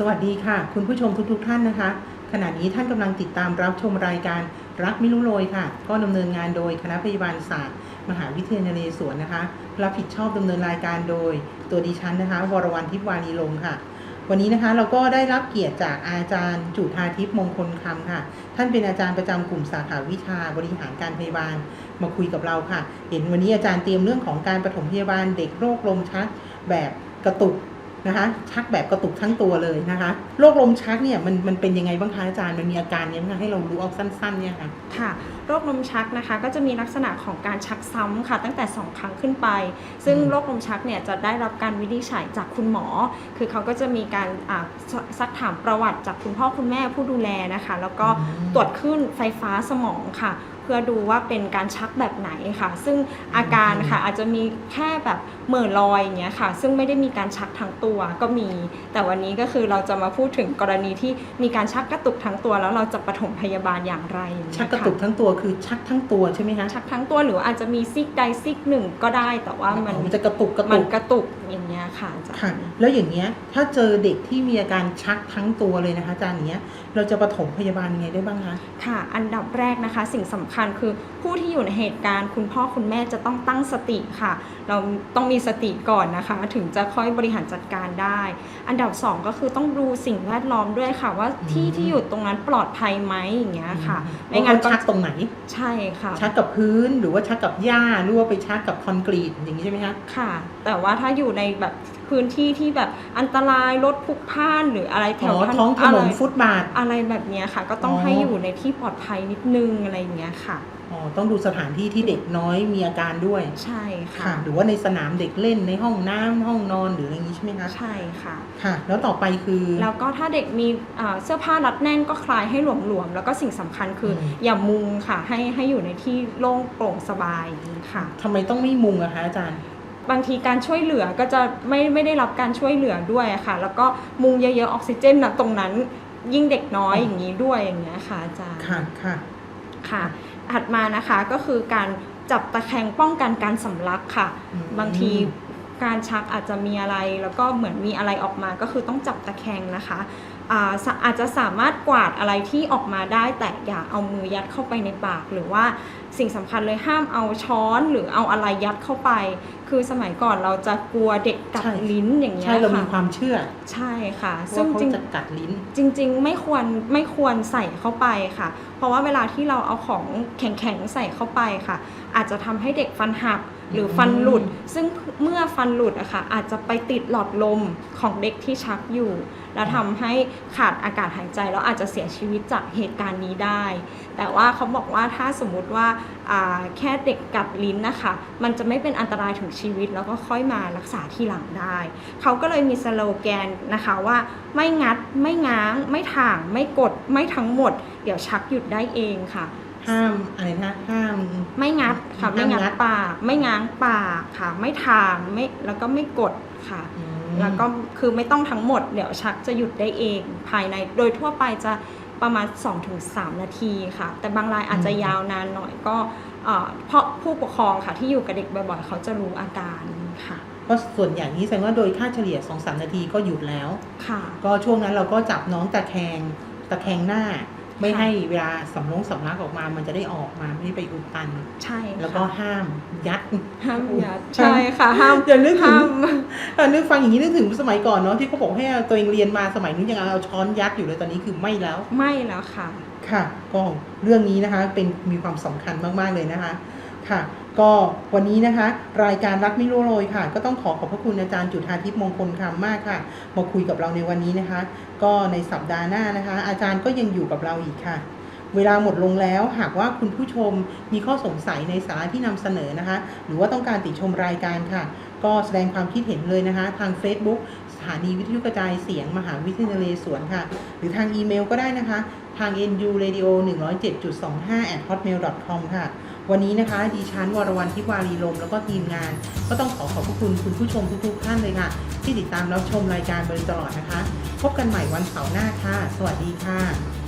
สวัสดีค่ะ คุณผู้ชมทุกๆทท่านนะคะ ขณะนี้ท่านกำลังติดตามรับชมรายการรักไม่รู้โรยค่ะ ก็ดำเนินงานโดยคณะพยาบาลศาสตร์ มหาวิทยาลัยนเรศวรนะคะรับผิดชอบดำเนินรายการโดย ตัวดิฉันนะคะ วรวรรณทิพวานีลมค่ะ วันนี้นะคะเราก็ได้รับเกียรติจากอาจารย์จุธาทิพย์มงคลคำค่ะ ท่านเป็นอาจารย์ประจำกลุ่มสาขาวิชาบริหารการพยาบาลมาคุยกับเราค่ะ เห็นวันนี้อาจารย์เตรียมเรื่องของการปฐมพยาบาลเด็กโรคลมชักแบบกระตุก นะคะ ชักแบบกระตุกทั้งตัวเลยนะคะโรคลมชักเนี่ยมันมันเป็นยังไงบ้างคะอาจารย์มันมีอาการเนี้ยบ้างคะให้เรารู้เอาสั้นๆเนี่ยค่ะค่ะโรคลมชักนะคะ ก็จะมีลักษณะของการชักซ้ำค่ะตั้งแต่ 2 ครั้งขึ้นไป ซึ่งอืมโรคลมชักเนี่ยจะได้รับการวินิจฉัยจากคุณหมอ คือเขาก็จะมีการอ่าสซักถามประวัติจากคุณพ่อคุณแม่ผู้ดูแลนะคะ แล้วก็ตรวจคลื่นไฟฟ้าสมองค่ะเพื่อดูว่าเป็นการชักแบบไหนค่ะ ซึ่งอาการค่ะอาจจะมีแค่แบบเหม่อลอยอย่างเงี้ยค่ะ ซึ่งไม่ได้มีการชักทั้งตัวก็มี แต่วันนี้ก็คือเราจะมาพูดถึงกรณีที่มีการชักกระตุกทั้งตัว แล้วเราจะปฐมพยาบาลอย่างไรอย่างเงี้ยชักกระค่ตุกทั้งตัวคือชักทั้งตัวใช่ไหมคะชักทั้งตัวหรืออาจจะมีซิกใดซิกหนึ่งก็ได้ แต่ว่ามันอ๋อมันจะกระตุกกระมัตุนกกระตุกอย่างเงี้ยค่ะอาจารย์ค่ะแล้วอย่างเงี้ยถ้าเจอเด็กที่มีอาการชักทั้งตัวเลยนะคะอาจารย์อย่างเงี้ยเราจะปฐมพยาบาลยังไงได้บ้างคะค่ะ อันดับแรกนะคะ สิ่งสำคัญคือผู้ที่อยู่ในเหตุการณ์ คุณพ่อคุณแม่จะต้องตั้งสติค่ะ เราต้องมีสติก่อนนะคะ ถึงจะค่อยบริหารจัดการได้ อันดับสองก็คือต้องดูสิ่งแวดล้อมด้วยค่ะ ว่าที่อืมที่อยู่ตรงนั้นปลอดภัยไหมอย่างเงี้ยค่ะไม่ไม่งั้งั้นนก็ชักตรงไหนใช่ค่ะ ชักกับพื้นหรือว่าชักกับหญ้าหรือว่าไปชักกับคอนกรีตอย่างนี้ใช่ไหมคะค่ะ แต่ว่าถ้าอยู่ในแบบ พื้นที่ที่แบบอันตรายรถพลุกพล่านหรืออะไรแถอ๋วอท้องถนนอะไรฟุตบาทอะไรแบบเนี้ยค่ะ ก็ต้องอ๋อให้อยู่ในที่ปลอดภัยนิดนึงอะไรอย่างเงี้ยค่ะอ๋อต้องดูสถานที่ที่เด็กน้อยมีอาการด้วย ใช่ค่ะค่ะหรือว่าในสนามเด็กเล่นในห้องน้ำห้องนอนหรืออะไรอย่างนี้ใช่ไหมคะใช่ค่ะค่ะ แล้วต่อไปคือ แล้วก็ถ้าเด็กมีอ่าเสื้อผ้ารัดแน่นก็คลายให้หลวมๆแล้วก็สิ่งสำคัญคืออมอย่ามุงค่ะ ให้ให้อยู่ในที่โล่งโปร่งสบายอย่างนี้ค่ะทำไมต้องไม่มุงอะคะอาจารย์ บางทีการช่วยเหลือก็จะไม่ไม่ได้รับการช่วยเหลือด้วยค่ะ แล้วก็มุงเยอะๆออกซิเจนนะตรงนั้นยิ่งเด็กน้อยอ๋อออย่างนี้ด้วยอย่างเงี้ยค่ะอาจารย์ค่ะค่ะค่ะ ถัดมานะคะก็คือการจับตะแคงป้องกันการสำลักค่ะอืมบางทีการชักอาจจะมีอะไรแล้วก็เหมือนมีอะไรออกมาก็คือต้องจับตะแคงนะคะอ่าสะอาจจะสามารถกวาดอะไรที่ออกมาได้ แต่อย่าเอามือยัดเข้าไปในปาก หรือว่าสิ่งสำคัญเลยห้ามเอาช้อนหรือเอาอะไรยัดเข้าไปคือสมัยก่อนเราจะกลัวเด็กกัดใช่ ลิ้นอย่างเงี้ยใช่เรามีค่ะความเชื่อใช่ค่ะว่าซึ่งเขาจริง จะกัดลิ้น จริงๆ ไม่ควรไม่ควรใส่เข้าไปค่ะ เพราะว่าเวลาที่เราเอาของแข็งๆ ใส่เข้าไปค่ะ อาจจะทำให้เด็กฟันหักหรือฟันหลุด ซึ่งเมื่อฟันหลุดอะค่ะอาจจะไปติดหลอดลมของเด็กที่ชักอยู่ แล้วทำให้ขาดอากาศหายใจแล้วอาจจะเสียชีวิตจากเหตุการณ์นี้ได้ แต่ว่าเขาบอกว่าถ้าสมมุติว่าอ่าแค่เด็กกัดลิ้นนะคะ มันจะไม่เป็นอันตรายถึงชีวิต แล้วก็ค่อยมารักษาทีหลังได้ เขาก็เลยมีสโลแกนนะคะว่าไม่งัดไม่ง้าง ไม่ถ่าง ไม่กดไม่ทั้งหมด เดี๋ยวชักหยุดได้เองค่ะห้ามอะไรนะห้าม ไม่งัดค่ะห้ามไม่งัดงัดปาก ไม่ง้างปากค่ะ ไม่ทางไม่แล้วก็ไม่กดค่ะอืมแล้วก็คือไม่ต้องทั้งหมด เดี๋ยวชักจะหยุดได้เอง ภายในโดยทั่วไปจะ ประมาณ 2-3 นาทีค่ะ แต่บางรายอาจจะยาวนานหน่อยก็เอ่อเพราะผู้ปกครองค่ะที่อยู่กับเด็กบ่อยๆ เขาจะรู้อาการค่ะเพราะส่วนใหญ่นี้แสดงว่าโดยค่าเฉลี่ย2-3นาทีก็หยุดแล้ว ค่ะ ก็ช่วงนั้นเราก็จับน้องตะแคงตะแคงหน้า ไม่ค่ะให้เวลาสำลงสำลักออกมา มันจะได้ออกมาไม่ได้ไปอุดตัน ใช่ค่ะแล้วก็ห้ามยัด ห้ามยัดห้ามใช่ค่ะ ห้ามอย่านึกถึงห้ามอะนึกฟังอย่างนี้นึกถึงสมัยก่อนเนาะที่เขาบอกให้เอาตัวเองเรียนมาสมัยนู้นยังเอาช้อนยัดอยู่เลยตอนนี้คือไม่แล้ว ไม่แล้วค่ะ ค่ะก็เรื่องนี้นะคะเป็นมีความสำคัญมากๆเลยนะคะ ค่ะ ก็วันนี้นะคะ รายการรักไม่รู้โรยค่ะ ก็ต้องขอขอบพระคุณอาจารย์จุธาทิพย์มงคลคำมากค่ะ มาคุยกับเราในวันนี้นะคะ ก็ในสัปดาห์หน้านะคะ อาจารย์ก็ยังอยู่กับเราอีกค่ะเวลาหมดลงแล้วหากว่าคุณผู้ชมมีข้อสงสัยในสาระที่นำเสนอนะคะ หรือว่าต้องการติชมรายการค่ะ ก็แสดงความคิดเห็นเลยนะคะ ทาง Facebook ถานีวิทยุกระจายเสียงมหาวิทยาลัยสวนค่ะ หรือทางอีเมลก็ได้นะคะ ทาง nu radio 107.25 at hotmail com ค่ะ วันนี้นะคะ ดิฉันวรวรรณทิวารีลม แล้วก็ทีมงาน ก็ต้องขอขอบพระคุณคุณผู้ชมทุกๆท่านเลยค่ะ ที่ติดตามรับชมรายการโดยตลอดนะคะ พบกันใหม่วันเสาร์หน้าค่ะ สวัสดีค่ะ